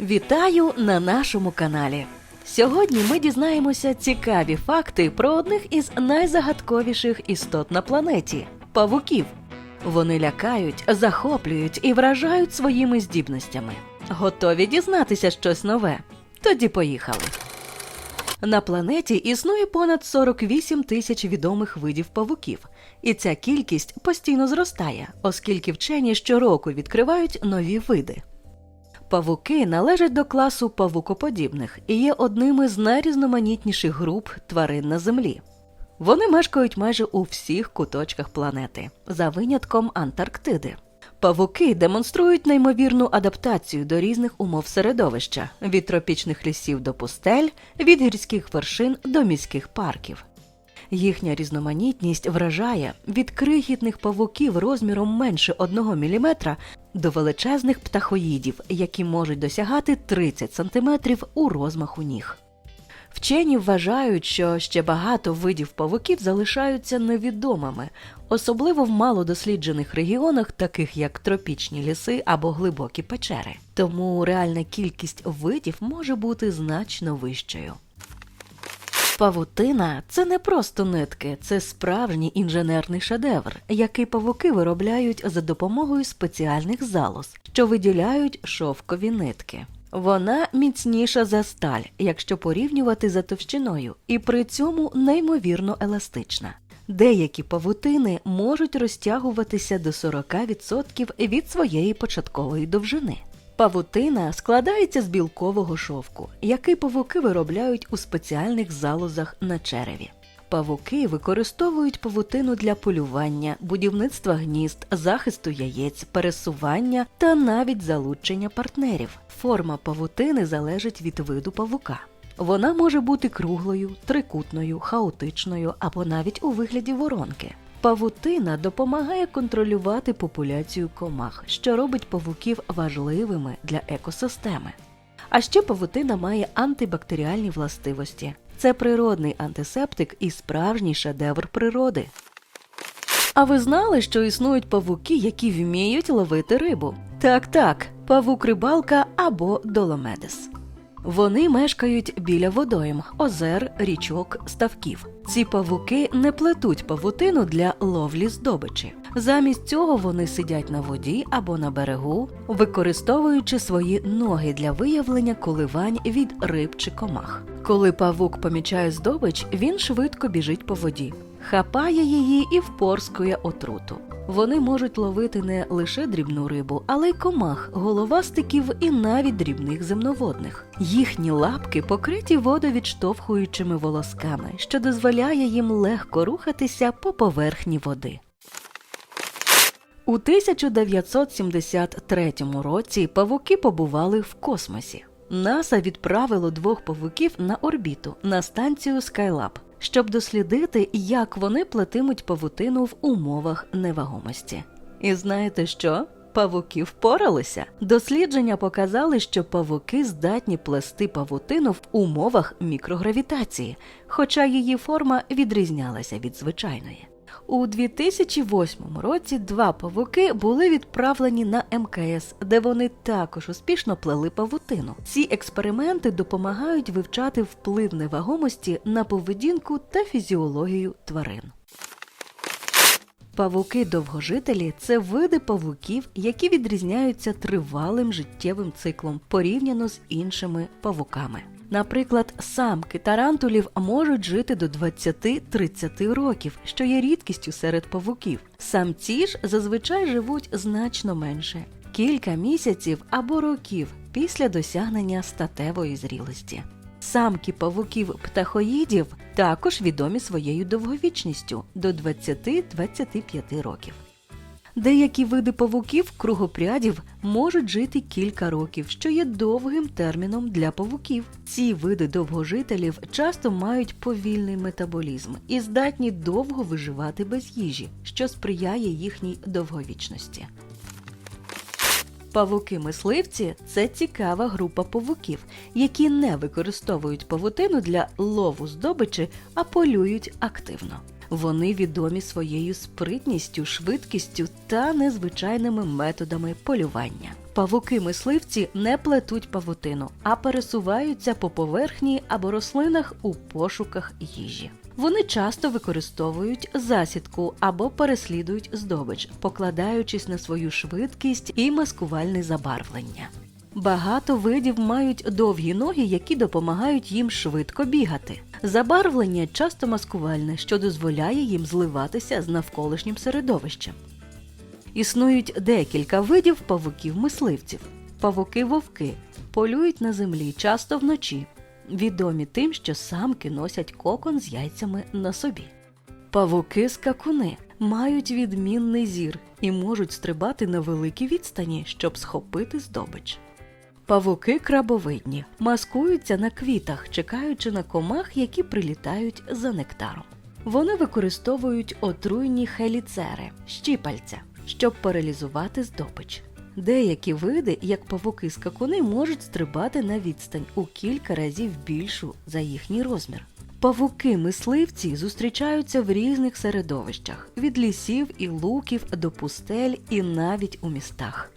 Вітаю на нашому каналі. Сьогодні ми дізнаємося цікаві факти про одних із найзагадковіших істот на планеті павуків. Вони лякають, захоплюють і вражають своїми здібностями. Готові дізнатися щось нове? Тоді поїхали. На планеті існує понад 48 тисяч відомих видів павуків, і ця кількість постійно зростає, оскільки вчені щороку відкривають нові види. Павуки належать до класу павукоподібних і є одними з найрізноманітніших груп тварин на землі. Вони мешкають майже у всіх куточках планети, за винятком Антарктиди. Павуки демонструють неймовірну адаптацію до різних умов середовища від тропічних лісів до пустель, від гірських вершин до міських парків. Їхня різноманітність вражає від крихітних павуків розміром менше 1 мм до величезних птахоїдів, які можуть досягати 30 см у розмаху ніг. Вчені вважають, що ще багато видів павуків залишаються невідомими, особливо в малодосліджених регіонах, таких як тропічні ліси або глибокі печери. Тому реальна кількість видів може бути значно вищою. Павутина це не просто нитки, це справжній інженерний шедевр, який павуки виробляють за допомогою спеціальних залоз, що виділяють шовкові нитки. Вона міцніша за сталь, якщо порівнювати за товщиною, і при цьому неймовірно еластична. Деякі павутини можуть розтягуватися до 40% від своєї початкової довжини. Павутина складається з білкового шовку, який павуки виробляють у спеціальних залозах на череві. Павуки використовують павутину для полювання, будівництва гнізд, захисту яєць, пересування та навіть залучення партнерів. Форма павутини залежить від виду павука. Вона може бути круглою, трикутною, хаотичною або навіть у вигляді воронки. Павутина допомагає контролювати популяцію комах, що робить павуків важливими для екосистеми. А ще павутина має антибактеріальні властивості. Це природний антисептик і справжній шедевр природи. А ви знали, що існують павуки, які вміють ловити рибу? Так, так, павук рибалка або доломедес. Вони мешкають біля водойм, озер, річок, ставків. Ці павуки не плетуть павутину для ловлі здобичі. Замість цього вони сидять на воді або на берегу, використовуючи свої ноги для виявлення коливань від риб чи комах. Коли павук помічає здобич, він швидко біжить по воді, хапає її і впорскує отруту. Вони можуть ловити не лише дрібну рибу, але й комах, головастиків і навіть дрібних земноводних. Їхні лапки покриті водовідштовхуючими волосками, що дозволяє їм легко рухатися по поверхні води. У 1973 році павуки побували в космосі. НАСА відправило двох павуків на орбіту на станцію Skylab, щоб дослідити, як вони плетимуть павутину в умовах невагомості. І знаєте що? Павуки впоралися. Дослідження показали, що павуки здатні плести павутину в умовах мікрогравітації, хоча її форма відрізнялася від звичайної. У 2008 році два павуки були відправлені на МКС, де вони також успішно плели павутину. Ці експерименти допомагають вивчати вплив невагомості на поведінку та фізіологію тварин. Павуки довгожителі це види павуків, які відрізняються тривалим життєвим циклом порівняно з іншими павуками. Наприклад, самки тарантулів можуть жити до 20-30 років, що є рідкістю серед павуків. Самці ж зазвичай живуть значно менше кілька місяців або років після досягнення статевої зрілості. Самки павуків птахоїдів також відомі своєю довговічністю до 20-25 років. Деякі види павуків кругопрядів можуть жити кілька років, що є довгим терміном для павуків. Ці види довгожителів часто мають повільний метаболізм і здатні довго виживати без їжі, що сприяє їхній довговічності. Павуки-мисливці це цікава група павуків, які не використовують павутину для лову здобичі, а полюють активно. Вони відомі своєю спритністю, швидкістю та незвичайними методами полювання. Павуки-мисливці не плетуть павутину, а пересуваються по поверхні або рослинах у пошуках їжі. Вони часто використовують засідку або переслідують здобич, покладаючись на свою швидкість і маскувальне забарвлення. Багато видів мають довгі ноги, які допомагають їм швидко бігати. Забарвлення часто маскувальне, що дозволяє їм зливатися з навколишнім середовищем. Існують декілька видів павуків-мисливців. Павуки-вовки полюють на землі часто вночі, відомі тим, що самки носять кокон з яйцями на собі. Павуки-скакуни мають відмінний зір і можуть стрибати на великій відстані, щоб схопити здобич. Павуки крабовидні маскуються на квітах, чекаючи на комах, які прилітають за нектаром. Вони використовують отруйні хеліцери щіпальця, щоб паралізувати здобич. Деякі види, як павуки скакуни, можуть стрибати на відстань у кілька разів більшу за їхній розмір. Павуки-мисливці зустрічаються в різних середовищах від лісів і луків до пустель і навіть у містах.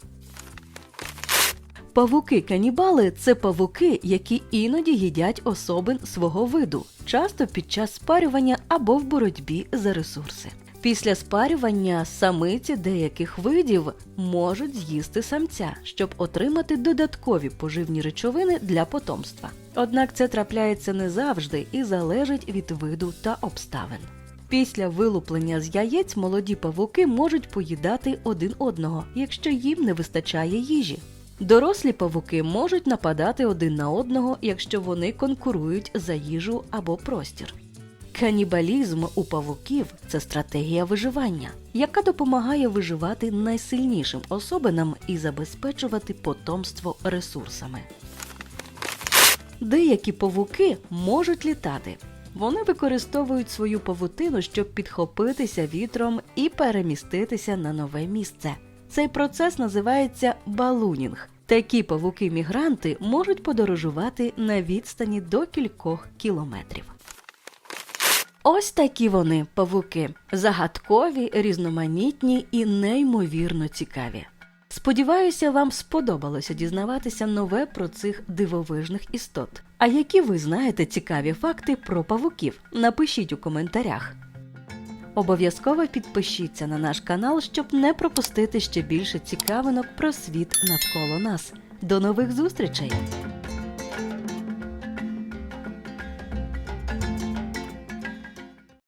Павуки-канібали це павуки, які іноді їдять особин свого виду, часто під час спарювання або в боротьбі за ресурси. Після спарювання самиці деяких видів можуть з'їсти самця, щоб отримати додаткові поживні речовини для потомства. Однак це трапляється не завжди і залежить від виду та обставин. Після вилуплення з яєць молоді павуки можуть поїдати один одного, якщо їм не вистачає їжі. Дорослі павуки можуть нападати один на одного, якщо вони конкурують за їжу або простір. Канібалізм у павуків це стратегія виживання, яка допомагає виживати найсильнішим особинам і забезпечувати потомство ресурсами. Деякі павуки можуть літати. Вони використовують свою павутину, щоб підхопитися вітром і переміститися на нове місце. Цей процес називається балунінг. Такі павуки-мігранти можуть подорожувати на відстані до кількох кілометрів. Ось такі вони павуки загадкові, різноманітні і неймовірно цікаві. Сподіваюся, вам сподобалося дізнаватися нове про цих дивовижних істот. А які ви знаєте цікаві факти про павуків? Напишіть у коментарях. Обов'язково підпишіться на наш канал, щоб не пропустити ще більше цікавинок про світ навколо нас. До нових зустрічей!